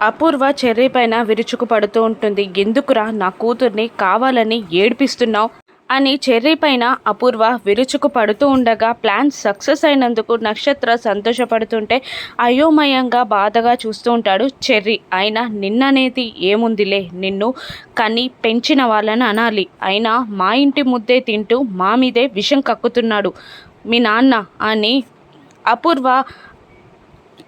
అపూర్వ cherry పైన విరుచుకు పడుతూ ఉంటుంది. ఎందుకురా నా కూతుర్ని కావాలని ఏడిపిస్తున్నావు? అని చెర్రీ పైన అపూర్వ విరుచుకు పడుతూ ఉండగా ప్లాన్ సక్సెస్ అయినందుకు నక్షత్ర సంతోషపడుతుంటే అయోమయంగా బాధగా చూస్తూ ఉంటాడు చెర్రీ. అయినా నిన్ననేది ఏముందిలే నిన్ను కని పెంచిన వాళ్ళని అనాలి. అయినా మా ఇంటి ముద్దే తింటూ మా మీదే విషం కక్కుతున్నాడు మీ నాన్న అని అపూర్వ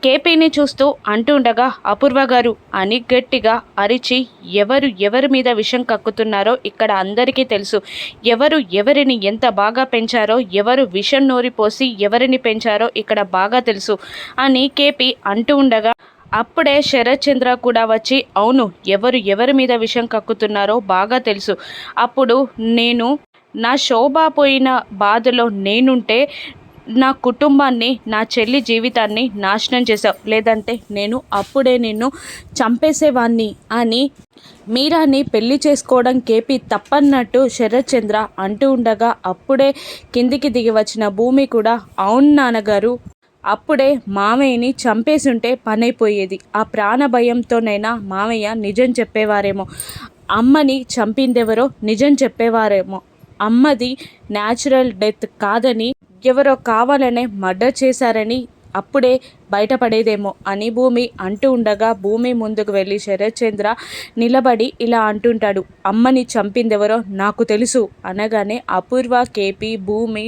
కేపీని చూస్తూ అంటుండగా అపూర్వ గారు అని గట్టిగా అరిచి ఎవరు ఎవరి మీద విషం కక్కుతున్నారో ఇక్కడ అందరికీ తెలుసు. ఎవరు ఎవరిని ఎంత బాగా పెంచారో ఎవరు విషం నోరిపోసి ఎవరిని పెంచారో ఇక్కడ బాగా తెలుసు అని కేపీ అంటూ ఉండగా అప్పుడే శరత్ చంద్ర కూడా వచ్చి అవును ఎవరు ఎవరి మీద విషం కక్కుతున్నారో బాగా తెలుసు. అప్పుడు నేను నా శోభ పోయిన బాధలో నేనుంటే నా కుటుంబాన్ని నా చెల్లి జీవితాన్ని నాశనం చేశావు. లేదంటే నేను అప్పుడే నిన్ను చంపేసేవాణ్ణి అని మీరాని పెళ్ళి చేసుకోవడం కేపీ తప్పన్నట్టు శరత్ చంద్ర అంటూ ఉండగా అప్పుడే కిందికి దిగి వచ్చిన భూమి కూడా అవును నాన్నగారు. అప్పుడే మామయ్యని చంపేసుంటే పనైపోయేది. ఆ ప్రాణ భయంతోనైనా మామయ్య నిజం చెప్పేవారేమో. అమ్మని చంపిందెవరో నిజం చెప్పేవారేమో. అమ్మది న్యాచురల్ డెత్ కాదని ఎవరో కావాలనే మర్డర్ చేశారని అప్పుడే బయటపడేదేమో అని భూమి అంటూ ఉండగా భూమి ముందుకు వెళ్ళి శరత్చంద్ర నిలబడి ఇలా అంటుంటాడు అమ్మని చంపిందెవరో నాకు తెలుసు అనగానే అపూర్వ కేపీ భూమి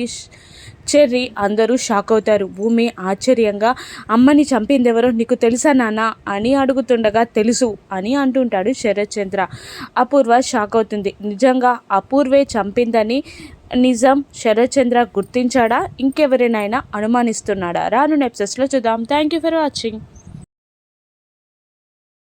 చెర్రి అందరూ షాక్ అవుతారు. భూమి ఆశ్చర్యంగా అమ్మని చంపిందెవరో నీకు తెలుసా నాన్న? అని అడుగుతుండగా తెలుసు అని అంటుంటాడు శరత్చంద్ర. అపూర్వ షాక్ అవుతుంది. నిజంగా అపూర్వే చంపిందని నిజం శరత్ చంద్ర గుర్తించాడా? ఇంకెవరినైనా అనుమానిస్తున్నాడా? రాను ఎపిసోడ్స్లో చూద్దాం. Thank you for watching